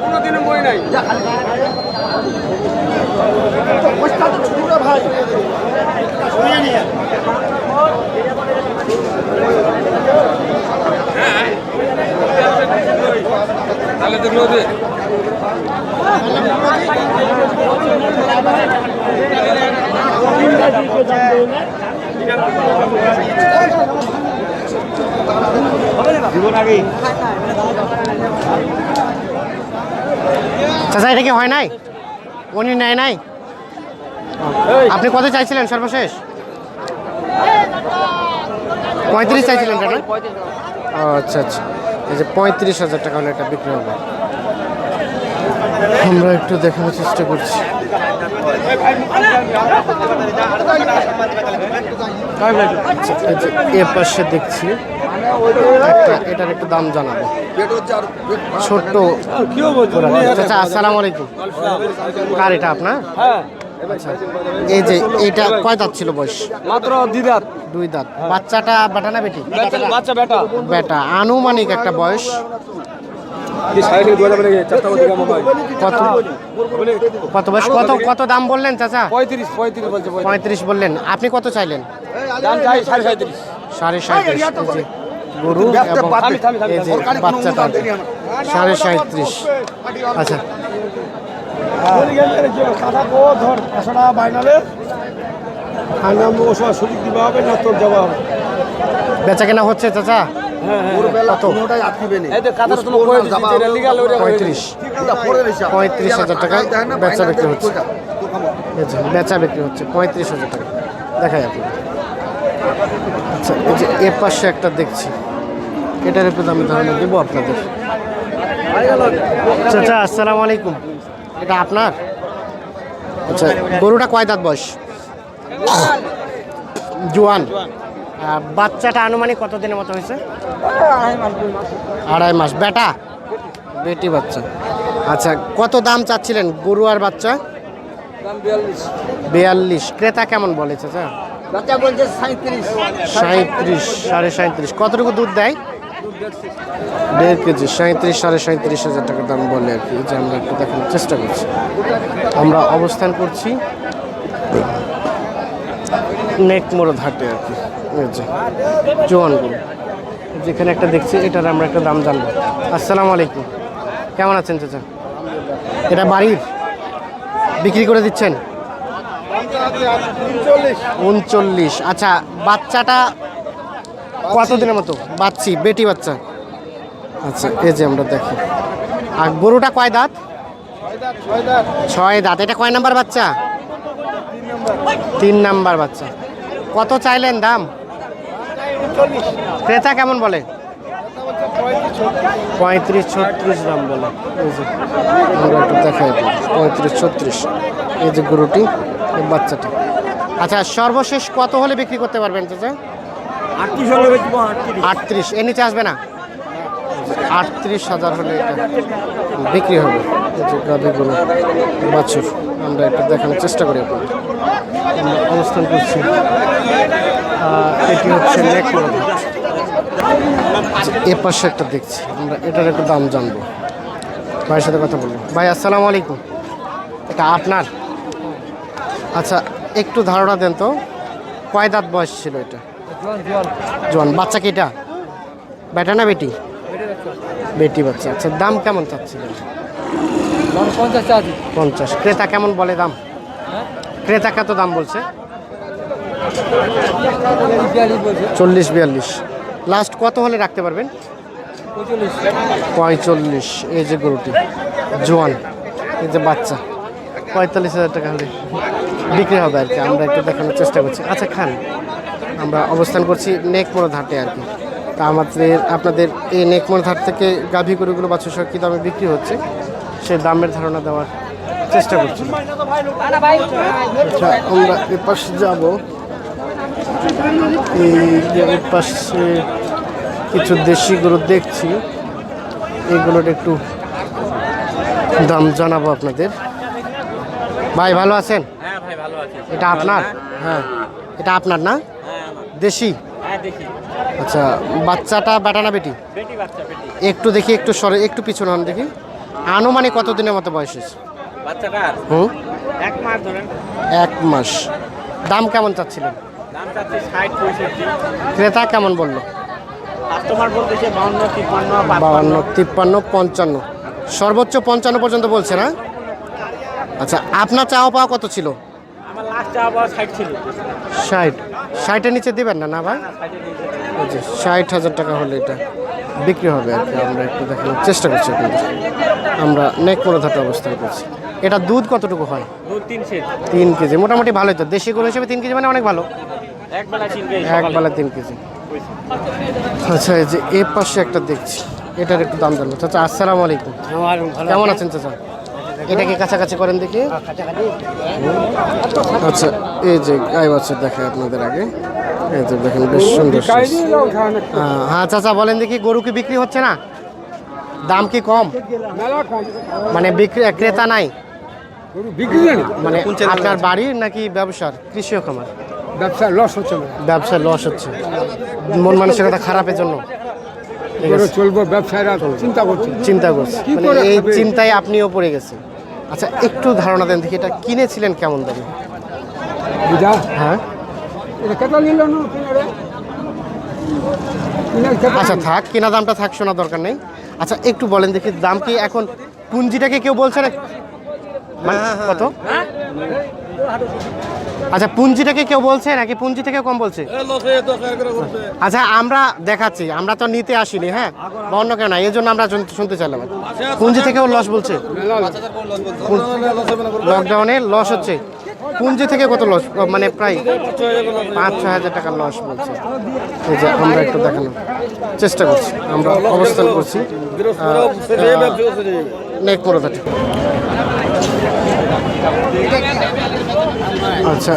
কোনোদিনও বই নাই তাহলে দেখল চাচা এটা কি হয় নাই? উনি নেয় নাই? আপনি কত চাইছিলেন সর্বশেষ? পঁয়ত্রিশ চাইছিলেন কেন আচ্ছা আচ্ছা। এই যে পঁয়ত্রিশ হাজার টাকা হলে এটা বিক্রি হবে। আমরা একটু দেখানোর চেষ্টা করছি। এ পাশে দেখছি একটা এটার একটু দাম জানাব। ছোট্ট চাচা আসসালামু আলাইকুম। কার এটা আপনার? আচ্ছা এই যে এটা কয় দাঁত ছিল বয়স? মাত্র দিদার দুই দাঁত। বাচ্চাটা বেটা না বেটি? বাচ্চা বেটা। বেটা। আনুমানিক একটা বয়স। কত? কত বয়স? কত কত দাম বললেন চাচা? পঁয়ত্রিশ পঁয়ত্রিশ বলছে পঁয়ত্রিশ। বললেন। আপনি কত চাইলেন? সাড়ে সাঁত্রিশ। গরু এবং বাচ্চাটা সাড়ে সাঁত্রিশ। আচ্ছা। বেচা কেনা হচ্ছে চাচা? কত এই যে কাতার তুমি কই দিছি যেটা লিগাল ওইটা হয়ে পঁয়ত্রিশ। পঁয়ত্রিশ হাজার টাকায় বেচা বিক্রি হচ্ছে। বেচা বিক্রি হচ্ছে পঁয়ত্রিশ হাজার টাকা। দেখাই আপনি আচ্ছা এই যে এ পাশে একটা দেখছি। এটার একটু দামি ধারণা দেবো আপনাদের। চাচা আসসালামু আলাইকুম। এটা আপনার? আচ্ছা গরুটা কয় দাঁত বয়স? জোয়ান। বাচ্চাটা আনুমানিক কত দিনের মতো হয়েছে? আড়াই মাস বেটা? বেটি বাচ্চা। আচ্ছা কত দাম চাচ্ছিলেন গরু আর বাচ্চা? বিয়াল্লিশ। বিয়াল্লিশ। ক্রেতা কেমন বলে চাচা? বাচ্চা বলছে সাঁত্রিশ সাঁত্রিশ সাড়ে সাঁত্রিশ কতটুকু দুধ দেয়? দেড় কেজি। সাঁত্রিশ সাড়ে সাঁত্রিশ হাজার টাকা দাম বলে আর কি। যে আমরা একটু দেখানোর চেষ্টা করছি। আমরা অবস্থান করছি নেক মোড় ঘাটে আর কি। এই যে জোয়ান গরু যেখানে একটা দেখছি, এটার আমরা একটা দাম জানব। আসসালামু আলাইকুম। কেমন আছেন চাচা? এটা বাড়ির? বিক্রি করে দিচ্ছেন? উনচল্লিশ। আচ্ছা বাচ্চাটা কতদিনের মতো? বাচ্চি, বেটি বাচ্চা? আচ্ছা এই যে আমরা দেখি। আর গরুটা কয় দাঁত? ছয় দাঁত। এটা কয় নাম্বার বাচ্চা? তিন নাম্বার বাচ্চা। কত চাইলেন দাম? ক্রেতা কেমন বলে? পঁয়ত্রিশ ছত্রিশ দাম বলে। এই যে আমরা একটু দেখাই পঁয়ত্রিশ ছত্রিশ। এই যে গরুটি এই বাচ্চাটি। আচ্ছা সর্বশেষ কত হলে বিক্রি করতে পারবেন চাচা? আটত্রিশ হলে আটত্রিশ। আটত্রিশ। এর নিচে আসবে না? আটত্রিশ হাজার হলে এটা বিক্রি হবে। এই যে গাভিগুলো বাছুর। আমরা একটু দেখানোর চেষ্টা করি আপনাদের। আমরা অবস্থান করছি। এটি হচ্ছে আচ্ছা, এ পাশে একটা দেখছি আমরা এটার একটু দাম জানব। ভাইয়ের সাথে কথা বলব। ভাই আসসালামু আলাইকুম। এটা আপনার? আচ্ছা একটু ধারণা দেন তো। কয় দাঁত বয়স ছিল এটা? জোয়ান বাচ্চা কি এটা? বেটা না বেটি? বেটি বাচ্চা। আচ্ছা দাম কেমন চাচ্ছিলেন দাম পঞ্চাশ ক্রেতা কেমন বলে দাম? ক্রেতা কত দাম বলছে? চল্লিশ বিয়াল্লিশ। লাস্ট কত হলে রাখতে পারবেন? পঁয়তাল্লিশ পঁয়তাল্লিশ এই যে গরুটি জোয়ান এই যে বাচ্চা। পঁয়তাল্লিশ হাজার টাকা হলে বিক্রি হবে আর কি আমরা একটু দেখানোর চেষ্টা করছি। আচ্ছা খান আমরা অবস্থান করছি নেকমোড় ঘাটে আর কি। তা আমাদের আপনাদের এই নেকমোড় ঘাট থেকে গাভী গরুগুলো বাচ্চা সহ কী দামে বিক্রি হচ্ছে? সেই দামের ধারণা দেওয়ার চেষ্টা করছি। আচ্ছা আমরা এ পাশে যাব। এই পাশে কিছু দেশি গরু দেখছি। এগুলোর একটু দাম জানাব আপনাদের। ভাই ভালো আছেন? হ্যাঁ এটা আপনার? হ্যাঁ। এটা আপনার না? দেশি? হ্যাঁ আচ্ছা বাচ্চাটা বেটা না বেটি? একটু দেখি একটু সরে একটু পিছনে হন দেখি। আনুমানিক কতদিনের মতো বয়স হয়েছে? হুম? এক মাস এক মাস। দাম কেমন চাচ্ছিলেন? ক্রেতা কেমন বলল? বাউন্ন তিপ্পান্ন পঞ্চান্ন। সর্বোচ্চ পঞ্চান্ন পর্যন্ত বলছে না? আচ্ছা আপনার চাওয়া পাওয়া কত ছিল? ষাট ষাটের নিচে দিবেন না না ভাই? যে ষাট হাজার টাকা হলে এটা বিক্রি হবে আর কি। আমরা একটু দেখানোর চেষ্টা করছি আমরা নেক মূলধাতে অবস্থান করছি। এটা দুধ কতটুকু হয়? দু তিন সেট তিন কেজি। মোটামুটি ভালোই তো। দেশি গরু হিসেবে তিন কেজি মানে অনেক ভালো। এক বেলা তিন কেজি। আচ্ছা এই যে এ পাশে একটা দেখছি। এটার একটু দাম জানব। চাচা আসসালামু আলাইকুম। কেমন আছেন চাচা? এটাকে কাছাকাছি করেন দেখি? আচ্ছা এই যে গাই বাচ্চা দেখায় আপনাদের আগে। এই যে দেখেন বেশ সুন্দর। আহ, হ্যাঁ চাচা বলেন দেখি গরু কি বিক্রি হচ্ছে না? দাম কি কম? মানে বিক্রি ক্রেতা নাই? গরু বিক্রি নেই মানে আপনার বাড়ির নাকি ব্যবসার? কৃষি খামার ব্যবসা লস হচ্ছে না। ব্যবসায় লস হচ্ছে। মন মানসিকতা খারাপের জন্য। ঠিক গরু আছে। চলবো ব্যবসায়ীরা চিন্তা করছে। চিন্তা করছি। কি মানে করে এই? চিন্তায় আপনিও পড়ে গেছেন। আচ্ছা একটু ধারণা দেন দেখি এটা কিনেছিলেন কেমন দামে? বুঝা? হ্যাঁ। এটা কেটা নিল না কিনারে কিনারে কেটা আচ্ছা থাক কেনা দামটা থাক শোনা দরকার নেই। আচ্ছা একটু বলেন দেখি দাম কি এখন পুঞ্জিটাকে কেউ বলছে না মানে কত? আচ্ছা পুঞ্জিটাকে কেউ বলছে নাকি পুঞ্জি থেকে কম বলছে? আচ্ছা আমরা দেখাচ্ছি আমরা তো নিতে আসিনি হ্যাঁ? অন্য কেউ না এই জন্য আমরা শুনতে চাইলাম। পুঞ্জি থেকেও লস বলছে। লকডাউনে লস হচ্ছে। পুঞ্জি থেকে কত লস মানে প্রায় পাঁচ ছয় হাজার টাকার লস বলছে। এই যে আমরা একটু দেখানোর চেষ্টা করছি আমরা অবস্থান করছি। নেক আচ্ছা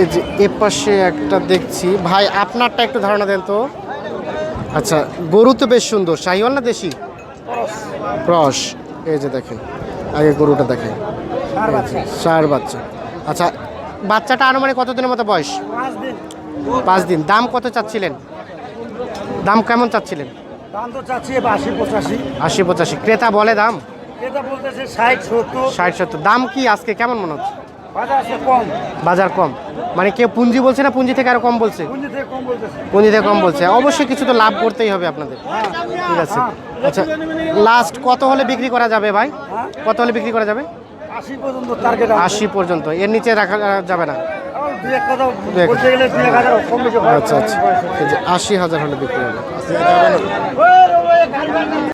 এই যে এ পাশে একটা দেখছি। ভাই আপনারটা একটু ধারণা দেন তো। আচ্ছা গরু তো বেশ সুন্দর। শাহিওয়াল না দেশি? ক্রস। এই যে দেখেন আগে গরুটা দেখেন। সার বাচ্চা। আচ্ছা বাচ্চাটা আনুমানিক কতদিনের মতো বয়স? পাঁচ দিন। দাম কত চাচ্ছিলেন? দাম কেমন চাচ্ছিলেন? দাম তো চাচ্ছি আশি পঁচাশি। আশি পঁচাশি। ক্রেতা বলে দাম? এটা বলতেছে ষাট সত্তর ষাট সত্তর দাম কি আজকে কেমন মনে হচ্ছে বাজার আছে কম বাজার কম মানে কেউ পুঞ্জি বলছে না পুঞ্জি থেকে আরও কম বলছে পুঁজি থেকে কম বলতেছে পুঁজি থেকে কম বলছে অবশ্যই কিছু তো লাভ করতেই হবে আপনাদের ঠিক আছে আচ্ছা লাস্ট কত হলে বিক্রি করা যাবে ভাই কত হলে বিক্রি করা যাবে আশি পর্যন্ত টার্গেট আশি পর্যন্ত এর নিচে রাখা যাবে না হয় আচ্ছা আচ্ছা আশি হাজার হলে বিক্রি হবে